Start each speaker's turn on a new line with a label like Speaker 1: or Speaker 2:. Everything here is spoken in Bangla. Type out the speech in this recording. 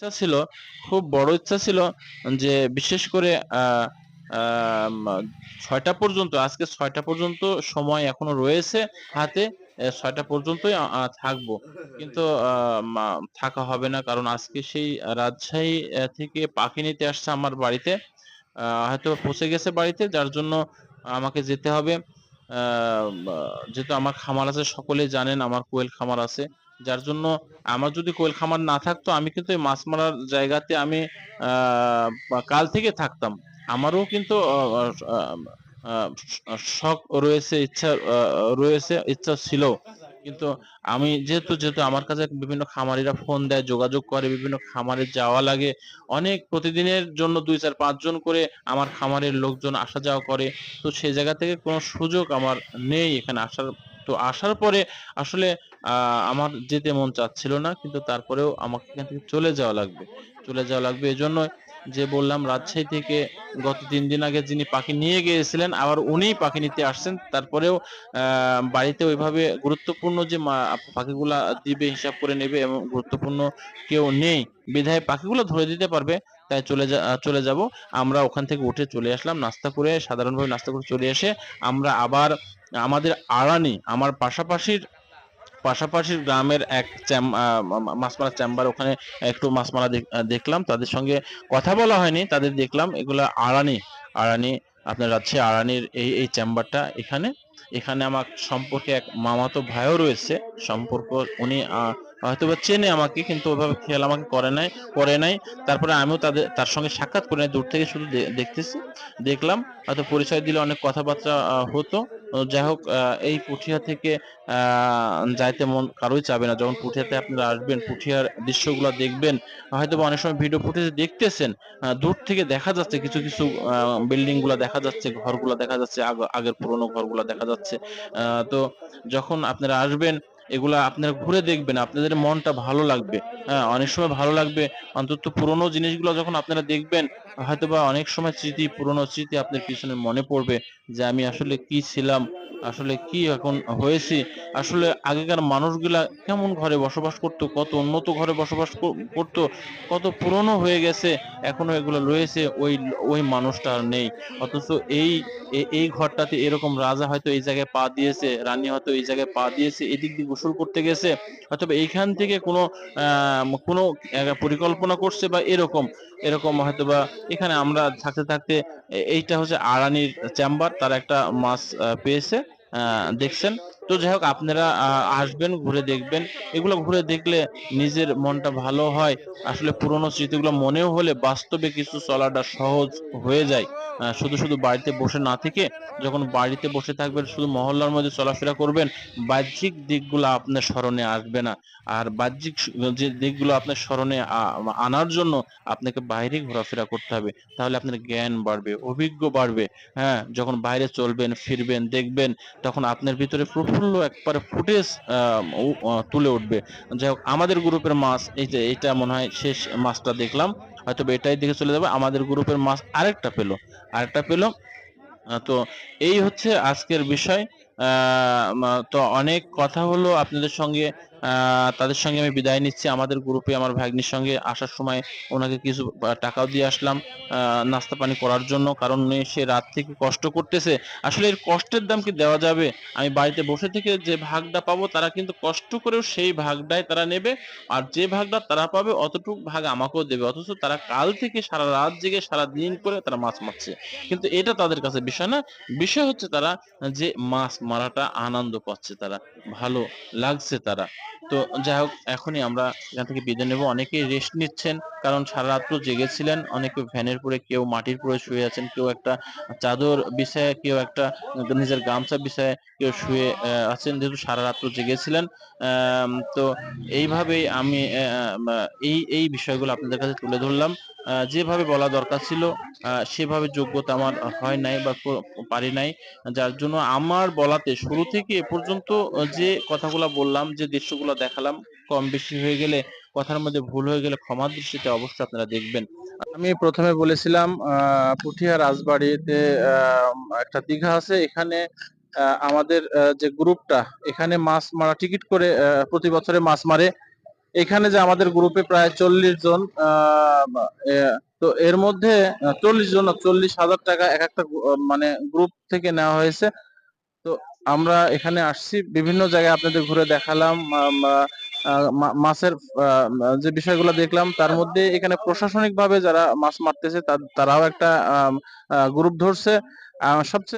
Speaker 1: ইচ্ছা ছিল, খুব বড় ইচ্ছা ছিল যে বিশেষ করে ৬টা পর্যন্ত আজকে ৬টা পর্যন্ত সময় এখনও রয়েছে হাতে। ৬টা পর্যন্তই থাকব। কিন্তু থাকা হবে না। কারণ আজকে সেই রাজশাহী থেকে পাখি নিতে আসছে আমার বাড়িতে। হয়তো পৌঁছে গেছে বাড়িতে যার জন্য আমাকে যেতে হবে। যেহেতু আমার খামার আছে সকলেই জানেন আমার কোয়েল খামার আছে। যার জন্য আমার যদি কোয়েল খামার না থাকতো আমি কিন্তু এই মাছ মারার জায়গাতে আমি কাল থেকে থাকতাম। আমারও কিন্তু শখ রয়েছে, ইচ্ছা রয়েছে, ইচ্ছা ছিল। কিন্তু আমি যেহেতু, যেহেতু আমার কাছে বিভিন্ন খামারিরা ফোন দেয়, যোগাযোগ করে, বিভিন্ন খামারে যাওয়া লাগে। অনেক প্রতিদিনের জন্য ২, ৪, ৫ জন করে আমার খামারের লোকজন আসা যাওয়া করে। তো সেই জায়গা থেকে কোনো সুযোগ আমার নেই এখানে আসার। তো আসার পরে আসলে আমার যেতে মন চাচ্ছিল না। কিন্তু তারপরেও আমাকে এখান থেকে চলে যাওয়া লাগবে। চলে যাওয়া লাগবে এই এজন্য যে বললাম রাজশাহী থেকে গত তিন দিন আগে যিনি পাখি নিয়ে গিয়েছিলেন আবার উনিই পাখি নিতে আসছেন। তারপরেও বাড়িতে ওইভাবে গুরুত্বপূর্ণ যে পাখিগুলা দিবে, হিসাব করে নেবে এবং গুরুত্বপূর্ণ কেউ নেই। বিধায় পাখিগুলো ধরে দিতে পারবে। তাই চলে যা চলে যাব। আমরা ওখান থেকে উঠে চলে আসলাম। নাস্তা করে সাধারণভাবে নাস্তা করে চলে এসে আমরা আবার আমাদের আড়ানি আমার পাশাপাশির পাশাপাশির গ্রামের এক চ্যাম আ মা মা মাছ মারার চেম্বার ওখানে একটু মাছ মারা দেখ দেখলাম। তাদের সঙ্গে কথা বলা হয়নি। তাদের দেখলাম এগুলো আড়ানি, আড়ানি আপনার রাজশাহী আড়ানির এই, এই চেম্বারটা এখানে। এখানে আমার সম্পর্কে এক মামাতো ভাইও রয়েছে। সম্পর্ক উনি হয়তো বা চেনে আমাকে কিন্তু ওইভাবে খেয়াল আমাকে করে নাই করে নাই। তারপরে আমিও তাদের তার সঙ্গে সাক্ষাৎ করে নাই। দূর থেকে শুধু দেখতেছি। দেখলাম হয়তো পরিচয় দিলে অনেক কথাবার্তা হতো। যাই হোক এই পুঠিয়া থেকে যাইতে মন কারোই চাবে না। যখন পুঠিয়াতে আপনারা আসবেন, পুঠিয়ার দৃশ্যগুলা দেখবেন। হয়তোবা অনেক সময় ভিডিও ফুটেজ দেখতেছেন। দূর থেকে দেখা যাচ্ছে কিছু, কিছু আ বিল্ডিংগুলা দেখা যাচ্ছে, ঘরগুলা দেখা যাচ্ছে, আগ আগের পুরনো ঘরগুলা দেখা যাচ্ছে। তো যখন আপনারা আসবেন এগুলা আপনারা ঘুরে দেখবেন। আপনাদের মনটা ভালো লাগবে। হ্যাঁ? অনেক সময় ভালো লাগবে। অন্তত পুরনো জিনিসগুলো যখন আপনারা দেখবেন হয়তোবা অনেক সময় স্মৃতি, পুরনো স্মৃতি আপনার পিছনে মনে পড়বে যে আমি আসলে কি ছিলাম, আসলে কি এখন হয়েছি। আসলে আগেকার মানুষগুলা কেমন ঘরে বসবাস করত, কত উন্নত ঘরে বসবাস করতো করত, কত পুরনো হয়ে গেছে। এখনও এগুলো রয়েছে। ওই, ওই মানুষটা নেই। অথচ এই এই ঘরটাতে এরকম রাজা হয়তো এই জায়গায় পা দিয়েছে, রানী হয়তো এই জায়গায় পা দিয়েছে, এদিক দিয়ে গোসল করতে গেছে। হয়তোবা এইখান থেকে কোনো কোনো পরিকল্পনা করছে বা এরকম, এরকম হয়তোবা এখানে আমরা থাকতে, থাকতে এইটা হচ্ছে আড়ানির চেম্বার। তারা একটা মাছ পেয়েছে। দেখছেন। তো যাই হোক আপনারা আসবেন, ঘুরে দেখবেন। এগুলো ঘুরে দেখলে নিজের মনটা ভালো হয়। আসলে পুরনো স্মৃতিগুলো মনেও হলে বাস্তবে কিছু চলাটা সহজ হয়ে যায়। শুধু, শুধু বাড়িতে বসে না থেকে যখন বাড়িতে বসে থাকবেন শুধু মহল্লার মধ্যে চলাফেরা করবেন, বাহ্যিক দিকগুলা আপনার স্মরণে আসবে না। আর বাহ্যিক যে দিকগুলো আপনার স্মরণে আনার জন্য আপনাকে বাইরে ঘোরাফেরা করতে হবে। তাহলে আপনার জ্ঞান বাড়বে, অভিজ্ঞ বাড়বে। হ্যাঁ? যখন বাইরে চলবেন, ফিরবেন, দেখবেন তখন আপনার ভিতরে প্রফুল্ল একবারে ফুটেজ তুলে উঠবে। যাই হোক আমাদের গ্রুপের মাছ এই যে এটা মনে হয় শেষ মাছটা দেখলাম। হয়তোবা এটাই দেখে চলে যাবে। আমাদের গ্রুপের মাছ আরেকটা পেল আরেকটা পেল তো এই হচ্ছে আজকের বিষয়। তো অনেক কথা হলো আপনাদের সঙ্গে। তাদের সঙ্গে আমি বিদায় নিচ্ছি। আমাদের গ্রুপে আমার ভাগ্নির সঙ্গে আসার সময় ওনাকে কিছু টাকাও দিয়ে আসলাম নাস্তা পানি করার জন্য। কারণ সে রাত থেকে কষ্ট করতেছে। আসলে এর কষ্টের দাম কি দেওয়া যাবে? আমি বাড়িতে বসে থেকে যে ভাগটা পাবো, তারা কিন্তু কষ্ট করেও সেই ভাগটাই তারা নেবে। আর যে ভাগটা তারা পাবে, অতটুক ভাগ আমাকেও দেবে। অথচ তারা কাল থেকে সারা রাত জেগে সারাদিন করে তারা মাছ মারছে। কিন্তু এটা তাদের কাছে বিষয় না। বিষয় হচ্ছে তারা যে মাছ মারাটা আনন্দ পাচ্ছে তারা। ভালো লাগছে তারা। তো যাই হোক এখনই আমরা এখান থেকে বিদায় নেব। অনেকেই রেস্ট নিচ্ছেন। কারণ সারা রাত্র জেগেছিলেন। অনেকে ভ্যানের পরে কেউ মাটির উপরে শুয়ে আছেন, কেউ একটা চাদর বিছায় কেউ একটা নিজের গামছা বিছায় কেউ শুয়ে আছেন যেহেতু সারা রাত্র জেগেছিলেন। তো এইভাবেই আমি এই, এই বিষয়গুলো আপনাদের কাছে তুলে ধরলাম। যেভাবে বলা দরকার ছিল সেভাবে যোগ্যতা আমার হয় নাই বা পারি নাই। যার জন্য আমার বলাতে শুরু থেকে এ পর্যন্ত যে কথাগুলা বললাম, যে দৃশ্যগুলা দেখালাম কম বেশি হয়ে গেলে, কথার মধ্যে ভুল হয়ে গেলে ক্ষমার দৃষ্টিতে অবশ্যই আপনারা দেখবেন। আমি প্রথমে বলেছিলাম পুঠিয়া রাজবাড়িতে একটা দীঘা আছে। এখানে আমাদের যে গ্রুপটা এখানে মাছ মারা টিকিট করে প্রতি বছরে মাছ মারে।
Speaker 2: এখানে যে আমাদের গ্রুপে প্রায় চল্লিশ জন তো এর মধ্যে চল্লিশ জন চল্লিশ হাজার টাকা এক একটা মানে গ্রুপ থেকে নেওয়া হয়েছে। তো আমরা এখানে আসছি, বিভিন্ন জায়গায় আপনাদের ঘুরে দেখালাম মাছের যে বিষয়গুলো দেখলাম, তার মধ্যে এখানে প্রশাসনিক ভাবে যারা মাছ মারতেছে তারাও একটা গ্রুপ ধরছে। সবচেয়ে